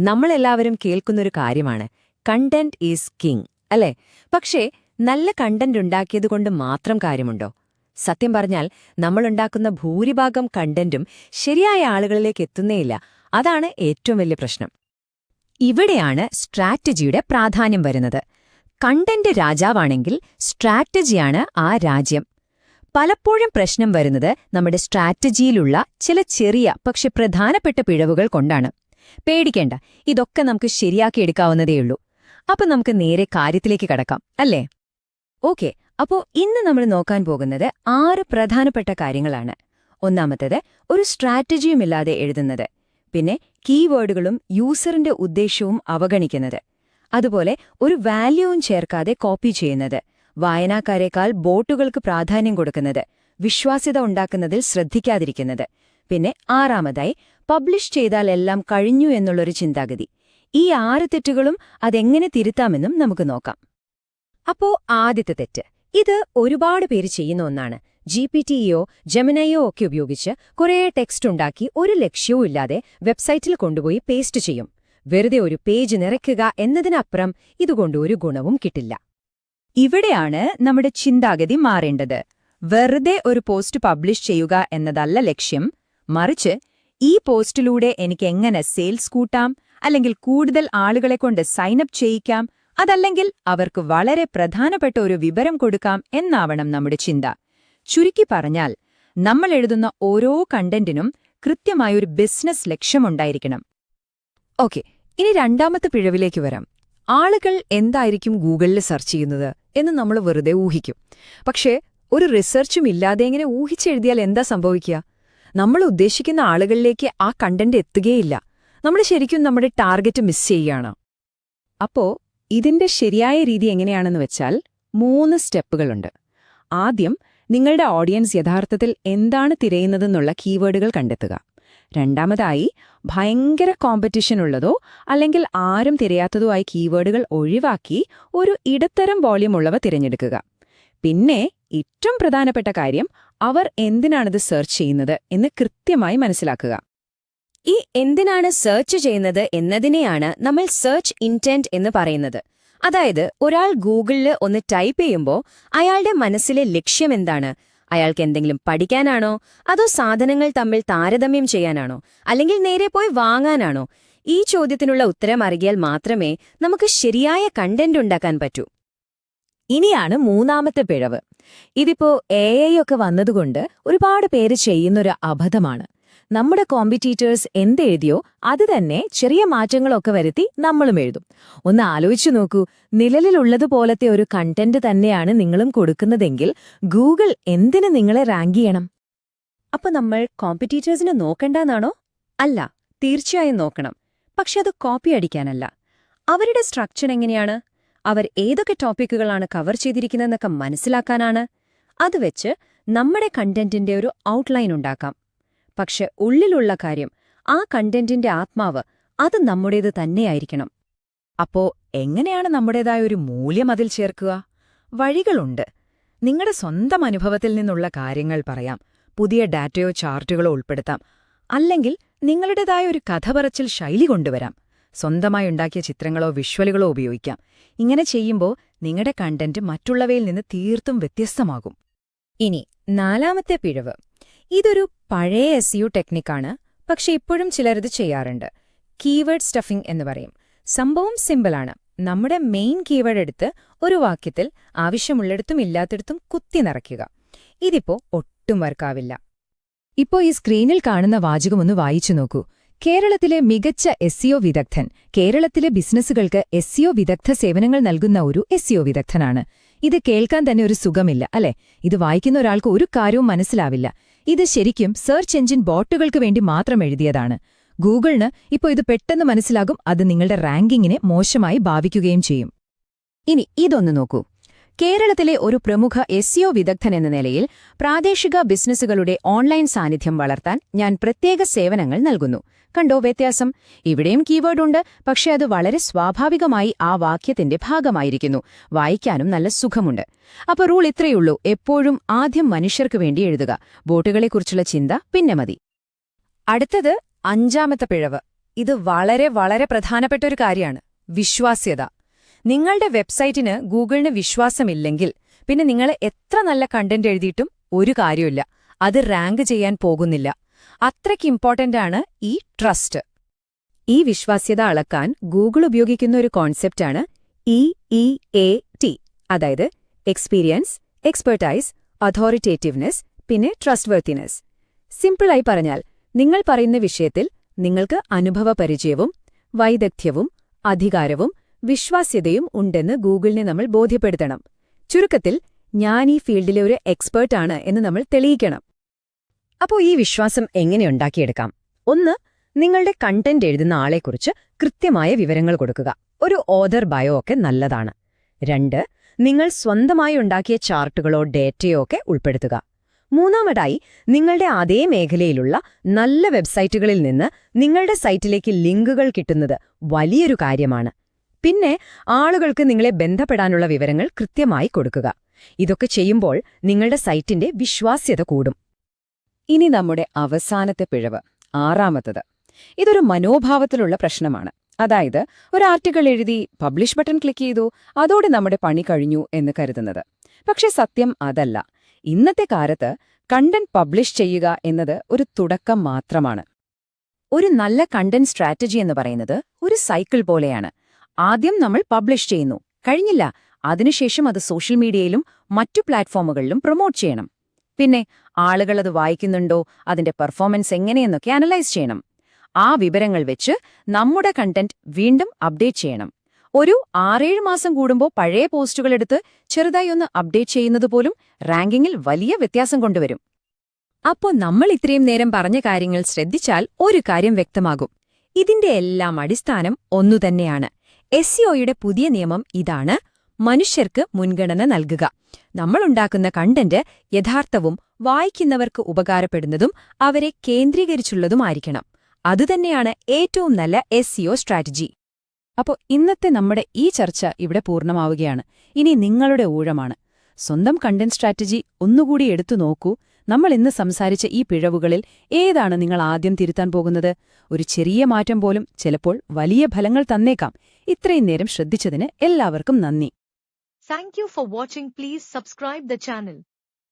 നമ്മളെല്ലാവരും കേൾക്കുന്നൊരു കാര്യമാണ്. Content is king അല്ലേ? പക്ഷേ നല്ല കണ്ടന്റ് ഉണ്ടാക്കിയതുകൊണ്ട് മാത്രം കാര്യമുണ്ടോ? സത്യം പറഞ്ഞാൽ നമ്മളുണ്ടാക്കുന്ന ഭൂരിഭാഗം കണ്ടന്റും ശരിയായ ആളുകളിലേക്ക് എത്തുന്നേയില്ല. അതാണ് ഏറ്റവും വലിയ പ്രശ്നം. ഇവിടെയാണ് സ്ട്രാറ്റജിയുടെ പ്രാധാന്യം വരുന്നത്. കണ്ടന്റ് രാജാവാണെങ്കിൽ സ്ട്രാറ്റജിയാണ് ആ രാജ്യം. പലപ്പോഴും പ്രശ്നം വരുന്നത് നമ്മുടെ സ്ട്രാറ്റജിയിലുള്ള ചില ചെറിയ പക്ഷെ പ്രധാനപ്പെട്ട പിഴവുകൾ കൊണ്ടാണ്. പേടിക്കേണ്ട. ഇതൊക്കെ നമുക്ക് ശരിയാക്കിയെടുക്കാവുന്നതേയുള്ളൂ അപ്പൊ നമുക്ക് നേരെ കാര്യത്തിലേക്ക് കടക്കാം അല്ലേ? ഓക്കെ അപ്പോൾ ഇന്ന് നമ്മൾ നോക്കാൻ പോകുന്നത് ആറ് പ്രധാനപ്പെട്ട കാര്യങ്ങളാണ്. ഒന്നാമത്തത് ഒരു സ്ട്രാറ്റജിയുമില്ലാതെ എഴുതുന്നത്. പിന്നെ കീവേഡുകളും യൂസറിന്റെ ഉദ്ദേശവും അവഗണിക്കുന്നത്. അതുപോലെ ഒരു വാല്യൂവും ചേർക്കാതെ കോപ്പി ചെയ്യുന്നത്. വായനാക്കാരേക്കാൾ ബോട്ടുകൾക്ക് പ്രാധാന്യം കൊടുക്കുന്നത്. വിശ്വാസ്യത ഉണ്ടാക്കുന്നതിൽ ശ്രദ്ധിക്കാതിരിക്കുന്നത്. പിന്നെ ആറാമതായി പബ്ലിഷ് ചെയ്താൽ എല്ലാം കഴിഞ്ഞു എന്നുള്ളൊരു ചിന്താഗതി. ഈ ആറ് തെറ്റുകളും അതെങ്ങനെ തിരുത്താമെന്നും നമുക്ക് നോക്കാം. അപ്പോ ആദ്യത്തെ തെറ്റ്. ഇത് ഒരുപാട് പേര് ചെയ്യുന്ന ഒന്നാണ്. ജി പി ടിയോ ജെമിനയോ ഒക്കെ ഉപയോഗിച്ച് കുറേ ടെക്സ്റ്റ് ഉണ്ടാക്കി ഒരു ലക്ഷ്യവും ഇല്ലാതെ വെബ്സൈറ്റിൽ കൊണ്ടുപോയി പേസ്റ്റ് ചെയ്യും. വെറുതെ ഒരു പേജ് നിറയ്ക്കുക എന്നതിനപ്പുറം ഇതുകൊണ്ട് ഒരു ഗുണവും കിട്ടില്ല. ഇവിടെയാണ് നമ്മുടെ ചിന്താഗതി മാറേണ്ടത്. വെറുതെ ഒരു പോസ്റ്റ് പബ്ലിഷ് ചെയ്യുക എന്നതല്ല ലക്ഷ്യം. മറിച്ച് ഈ പോസ്റ്റിലൂടെ എനിക്ക് എങ്ങനെ സെയിൽസ് കൂട്ടാം? അല്ലെങ്കിൽ കൂടുതൽ ആളുകളെ കൊണ്ട് സൈനപ്പ് ചെയ്യിക്കാം? അതല്ലെങ്കിൽ അവർക്ക് വളരെ പ്രധാനപ്പെട്ട ഒരു വിവരം കൊടുക്കാം എന്നാവണം നമ്മുടെ ചിന്ത. ചുരുക്കി പറഞ്ഞാൽ നമ്മൾ എഴുതുന്ന ഓരോ കണ്ടന്റിനും കൃത്യമായൊരു ബിസിനസ് ലക്ഷ്യമുണ്ടായിരിക്കണം. ഓക്കെ ഇനി രണ്ടാമത്തെ പിഴവിലേക്ക് വരാം. ആളുകൾ എന്തായിരിക്കും ഗൂഗിളിൽ സെർച്ച് ചെയ്യുന്നത് എന്ന് നമ്മൾ വെറുതെ ഊഹിക്കും. പക്ഷേ ഒരു റിസർച്ചും ഇല്ലാതെ എങ്ങനെ ഊഹിച്ചെഴുതിയാൽ എന്താ സംഭവിക്കുക? നമ്മൾ ഉദ്ദേശിക്കുന്ന ആളുകളിലേക്ക് ആ കണ്ടന്റ് എത്തുകയില്ല. നമ്മൾ ശരിക്കും നമ്മുടെ ടാർഗറ്റ് മിസ് ചെയ്യുകയാണ്. അപ്പോ ഇതിന്റെ ശരിയായ രീതി എങ്ങനെയാണെന്ന് വെച്ചാൽ മൂന്ന് സ്റ്റെപ്പുകളുണ്ട്. ആദ്യം നിങ്ങളുടെ ഓഡിയൻസ് യഥാർത്ഥത്തിൽ എന്താണ് തിരയുന്നതെന്നുള്ള കീവേഡുകൾ കണ്ടെത്തുക. രണ്ടാമതായി ഭയങ്കര കോമ്പറ്റീഷൻ ഉള്ളതോ അല്ലെങ്കിൽ ആരും തിരയാത്തതോ ആയ കീവേഡുകൾ ഒഴിവാക്കി ഒരു ഇടത്തരം വോള്യം ഉള്ളവ തിരഞ്ഞെടുക്കുക. പിന്നെ ഏറ്റവും പ്രധാനപ്പെട്ട കാര്യം അവർ എന്തിനാണിത് സെർച്ച് ചെയ്യുന്നത് എന്ന് കൃത്യമായി മനസ്സിലാക്കുക. ഈ എന്തിനാണ് സെർച്ച് ചെയ്യുന്നത് എന്നതിനെയാണ് നമ്മൾ സെർച്ച് ഇന്റന്റ് എന്ന് പറയുന്നത്. അതായത് ഒരാൾ ഗൂഗിളിൽ ഒന്ന് ടൈപ്പ് ചെയ്യുമ്പോൾ അയാളുടെ മനസ്സിലെ ലക്ഷ്യം എന്താണ്? അയാൾക്ക് എന്തെങ്കിലും പഠിക്കാനാണോ? അതോ സാധനങ്ങൾ തമ്മിൽ താരതമ്യം ചെയ്യാനാണോ? അല്ലെങ്കിൽ നേരെ പോയി വാങ്ങാനാണോ? ഈ ചോദ്യത്തിനുള്ള ഉത്തരം അറിയാൽ മാത്രമേ നമുക്ക് ശരിയായ കണ്ടന്റ് ഉണ്ടാക്കാൻ പറ്റൂ. ഇനിയാണ് മൂന്നാമത്തെ പിഴവ്. ഇതിപ്പോ എ ഐ ഒക്കെ വന്നതുകൊണ്ട് ഒരുപാട് പേര് ചെയ്യുന്നൊരു അബദ്ധമാണ്. നമ്മുടെ കോമ്പറ്റീറ്റേഴ്സ് എന്തെഴുതിയോ അത് തന്നെ ചെറിയ മാറ്റങ്ങളൊക്കെ വരുത്തി നമ്മളും എഴുതും. ഒന്ന് ആലോചിച്ചു നോക്കൂ. നിലവിലുള്ളതുപോലത്തെ ഒരു കണ്ടന്റ് തന്നെയാണ് നിങ്ങളും കൊടുക്കുന്നതെങ്കിൽ ഗൂഗിൾ എന്തിന് നിങ്ങളെ റാങ്ക് ചെയ്യണം? അപ്പൊ നമ്മൾ കോമ്പറ്റീറ്റേഴ്സിനെ നോക്കണ്ടെന്നാണോ? അല്ല തീർച്ചയായും നോക്കണം. പക്ഷെ അത് കോപ്പി അടിക്കാനല്ല. അവരുടെ സ്ട്രക്ചർ എങ്ങനെയാണ്? അവർ ഏതൊക്കെ ടോപ്പിക്കുകളാണ് കവർ ചെയ്തിരിക്കുന്നതെന്നൊക്കെ മനസ്സിലാക്കാനാണ് അത് വെച്ച് നമ്മുടെ കണ്ടന്റിന്റെ ഒരു ഔട്ട്ലൈൻ ഉണ്ടാക്കാം. പക്ഷെ ഉള്ളിലുള്ള കാര്യം ആ കണ്ടന്റിന്റെ ആത്മാവ് അത് നമ്മുടേത് തന്നെയായിരിക്കണം. അപ്പോ എങ്ങനെയാണ് നമ്മുടേതായ ഒരു മൂല്യം അതിൽ ചേർക്കുക? വഴികളുണ്ട്. നിങ്ങളുടെ സ്വന്തം അനുഭവത്തിൽ നിന്നുള്ള കാര്യങ്ങൾ പറയാം. പുതിയ ഡാറ്റയോ ചാർട്ടുകളോ ഉൾപ്പെടുത്താം. അല്ലെങ്കിൽ നിങ്ങളുടേതായ ഒരു കഥ പറച്ചിൽ ശൈലി കൊണ്ടുവരാം. സ്വന്തമായി ഉണ്ടാക്കിയ ചിത്രങ്ങളോ വിഷ്വലുകളോ ഉപയോഗിക്കാം. ഇങ്ങനെ ചെയ്യുമ്പോൾ നിങ്ങളുടെ കണ്ടന്റ് മറ്റുള്ളവയിൽ നിന്ന് തീർത്തും വ്യത്യസ്തമാകും. ഇനി നാലാമത്തെ പിഴവ്. ഇതൊരു പഴയ എസ് യു ടെക്നിക്കാണ് പക്ഷെ ഇപ്പോഴും ചിലരിത് ചെയ്യാറുണ്ട്. കീവേഡ് സ്റ്റഫിംഗ് എന്ന് പറയും. സംഭവം സിമ്പിളാണ് നമ്മുടെ മെയിൻ കീവേഡ് എടുത്ത് ഒരു വാക്യത്തിൽ ആവശ്യമുള്ളിടത്തും ഇല്ലാത്തിടത്തും കുത്തി നിറയ്ക്കുക. ഇതിപ്പോ ഒട്ടും വർക്കാവില്ല ഇപ്പോ ഈ സ്ക്രീനിൽ കാണുന്ന വാചകമൊന്ന് വായിച്ചു നോക്കൂ. കേരളത്തിലെ മികച്ച എസ്ഇഒ വിദഗ്ധൻ കേരളത്തിലെ ബിസിനസ്സുകൾക്ക് എസ്ഇഒ വിദഗ്ധ സേവനങ്ങൾ നൽകുന്ന ഒരു എസ്ഇഒ വിദഗ്ധനാണ്. ഇത് കേൾക്കാൻ തന്നെ ഒരു സുഖമില്ല അല്ലെ? ഇത് വായിക്കുന്ന ഒരാൾക്ക് ഒരു കാര്യവും മനസ്സിലാവില്ല. ഇത് ശരിക്കും സെർച്ച് എഞ്ചിൻ ബോട്ടുകൾക്ക് വേണ്ടി മാത്രം എഴുതിയതാണ്. ഗൂഗിളിന് ഇപ്പോൾ ഇത് പെട്ടെന്ന് മനസ്സിലാകും അത് നിങ്ങളുടെ റാങ്കിങ്ങിനെ മോശമായി ഭാവിക്കുകയും ചെയ്യും. ഇനി ഇതൊന്ന് നോക്കൂ. കേരളത്തിലെ ഒരു പ്രമുഖ എസ്സിഒ വിദഗ്ധൻ എന്ന നിലയിൽ പ്രാദേശിക ബിസിനസ്സുകളുടെ ഓൺലൈൻ സാന്നിധ്യം വളർത്താൻ ഞാൻ പ്രത്യേക സേവനങ്ങൾ നൽകുന്നു. കണ്ടോ വ്യത്യാസം? ഇവിടെയും കീവേഡ് ഉണ്ട് പക്ഷേ അത് വളരെ സ്വാഭാവികമായി ആ വാക്യത്തിന്റെ ഭാഗമായിരിക്കുന്നു. വായിക്കാനും നല്ല സുഖമുണ്ട്. അപ്പൊ റൂൾ ഇത്രയുള്ളൂ. എപ്പോഴും ആദ്യം മനുഷ്യർക്ക് വേണ്ടി എഴുതുക. ബോട്ടുകളെക്കുറിച്ചുള്ള ചിന്ത പിന്നെ മതി. അടുത്തത് അഞ്ചാമത്തെ പിഴവ്. ഇത് വളരെ വളരെ പ്രധാനപ്പെട്ട ഒരു കാര്യമാണ്. വിശ്വാസ്യത. നിങ്ങളുടെ വെബ്സൈറ്റിന് ഗൂഗിളിന് വിശ്വാസമില്ലെങ്കിൽ പിന്നെ നിങ്ങൾ എത്ര നല്ല കണ്ടന്റ് എഴുതിയിട്ടും ഒരു കാര്യമില്ല അത് റാങ്ക് ചെയ്യാൻ പോകുന്നില്ല. അത്രയ്ക്ക് ഇമ്പോർട്ടന്റ് ആണ് ഈ ട്രസ്റ്റ് ഈ വിശ്വാസ്യത അളക്കാൻ ഗൂഗിൾ ഉപയോഗിക്കുന്ന ഒരു കോൺസെപ്റ്റാണ് ഇ ഇ എ ടി അതായത് എക്സ്പീരിയൻസ് എക്സ്പെർട്ടൈസ് അതോറിറ്റേറ്റീവ്നെസ് പിന്നെ ട്രസ്റ്റ് വെർത്തിനെസ് സിമ്പിളായി പറഞ്ഞാൽ നിങ്ങൾ പറയുന്ന വിഷയത്തിൽ നിങ്ങൾക്ക് അനുഭവപരിചയവും വൈദഗ്ധ്യവും അധികാരവും വിശ്വാസ്യതയും ഉണ്ടെന്ന് ഗൂഗിളിനെ നമ്മൾ ബോധ്യപ്പെടുത്തണം. ചുരുക്കത്തിൽ ഞാൻ ഈ ഫീൽഡിലെ ഒരു എക്സ്പേർട്ടാണ് എന്ന് നമ്മൾ തെളിയിക്കണം. അപ്പോൾ ഈ വിശ്വാസം എങ്ങനെ ഉണ്ടാക്കിയെടുക്കാം? ഒന്ന് നിങ്ങളുടെ കണ്ടന്റ് എഴുതുന്ന ആളെക്കുറിച്ച് കൃത്യമായ വിവരങ്ങൾ കൊടുക്കുക. ഒരു ഓദർ ബയോ ഒക്കെ നല്ലതാണ്. രണ്ട് നിങ്ങൾ സ്വന്തമായി ഉണ്ടാക്കിയ ചാർട്ടുകളോ ഡേറ്റയോ ഒക്കെ ഉൾപ്പെടുത്തുക. മൂന്നാമതായി നിങ്ങളുടെ അതേ മേഖലയിലുള്ള നല്ല വെബ്സൈറ്റുകളിൽ നിന്ന് നിങ്ങളുടെ സൈറ്റിലേക്ക് ലിങ്കുകൾ കിട്ടുന്നത് വലിയൊരു കാര്യമാണ്. പിന്നെ ആളുകൾക്ക് നിങ്ങളെ ബന്ധപ്പെടാനുള്ള വിവരങ്ങൾ കൃത്യമായി കൊടുക്കുക. ഇതൊക്കെ ചെയ്യുമ്പോൾ നിങ്ങളുടെ സൈറ്റിന്റെ വിശ്വാസ്യത കൂടും. ഇനി നമ്മുടെ അവസാനത്തെ പിഴവ് ആറാമത്തത്. ഇതൊരു മനോഭാവത്തിലുള്ള പ്രശ്നമാണ്. അതായത് ഒരു ആർട്ടിക്കിൾ എഴുതി പബ്ലിഷ് ബട്ടൺ ക്ലിക്ക് ചെയ്തു അതോടെ നമ്മുടെ പണി കഴിഞ്ഞു എന്ന് കരുതുന്നത്. പക്ഷെ സത്യം അതല്ല. ഇന്നത്തെ കാലത്ത് കണ്ടന്റ് പബ്ലിഷ് ചെയ്യുക എന്നത് ഒരു തുടക്കം മാത്രമാണ്. ഒരു നല്ല കണ്ടന്റ് സ്ട്രാറ്റജി എന്ന് പറയുന്നത് ഒരു സൈക്കിൾ പോലെയാണ്. ആദ്യം നമ്മൾ പബ്ലിഷ് ചെയ്യുന്നു. കഴിഞ്ഞില്ല. അതിനുശേഷം അത് സോഷ്യൽ മീഡിയയിലും മറ്റു പ്ലാറ്റ്ഫോമുകളിലും പ്രൊമോട്ട് ചെയ്യണം. പിന്നെ ആളുകൾ അത് വായിക്കുന്നുണ്ടോ അതിന്റെ പെർഫോമൻസ് എങ്ങനെയെന്നൊക്കെ അനലൈസ് ചെയ്യണം. ആ വിവരങ്ങൾ വെച്ച് നമ്മുടെ കണ്ടന്റ് വീണ്ടും അപ്ഡേറ്റ് ചെയ്യണം. ഒരു ആറേഴ് മാസം കൂടുമ്പോൾ പഴയ പോസ്റ്റുകൾ എടുത്ത് ചെറുതായി ഒന്ന് അപ്ഡേറ്റ് ചെയ്യുന്നത് പോലും റാങ്കിങ്ങിൽ വലിയ വ്യത്യാസം കൊണ്ടുവരും. അപ്പോൾ നമ്മൾ ഇത്രയും നേരം പറഞ്ഞ കാര്യങ്ങൾ ശ്രദ്ധിച്ചാൽ ഒരു കാര്യം വ്യക്തമാകും. ഇതിന്റെ എല്ലാം അടിസ്ഥാനം ഒന്നുതന്നെയാണ്. എസ് പുതിയ നിയമം ഇതാണ്. മനുഷ്യർക്ക് മുൻഗണന നൽകുക. നമ്മളുണ്ടാക്കുന്ന കണ്ടന്റ് യഥാർത്ഥവും വായിക്കുന്നവർക്ക് ഉപകാരപ്പെടുന്നതും അവരെ കേന്ദ്രീകരിച്ചുള്ളതുമായിരിക്കണം. അതുതന്നെയാണ് ഏറ്റവും നല്ല എസ് സ്ട്രാറ്റജി അപ്പോൾ ഇന്നത്തെ നമ്മുടെ ഈ ചർച്ച ഇവിടെ പൂർണമാവുകയാണ്. ഇനി നിങ്ങളുടെ ഊഴമാണ്. സ്വന്തം കണ്ടന്റ് സ്ട്രാറ്റജി ഒന്നുകൂടി എടുത്തു നോക്കൂ. നമ്മൾ ഇന്ന് സംസാരിച്ച ഈ പിഴവുകളിൽ ഏതാണ് നിങ്ങൾ ആദ്യം തിരുത്താൻ പോകുന്നത്? ഒരു ചെറിയ മാറ്റം പോലും ചിലപ്പോൾ വലിയ ഫലങ്ങൾ തന്നേക്കാം. ഇത്രയും നേരം ശ്രദ്ധിച്ചതിന് എല്ലാവർക്കും നന്ദി. Thank for watching please subscribe the channel.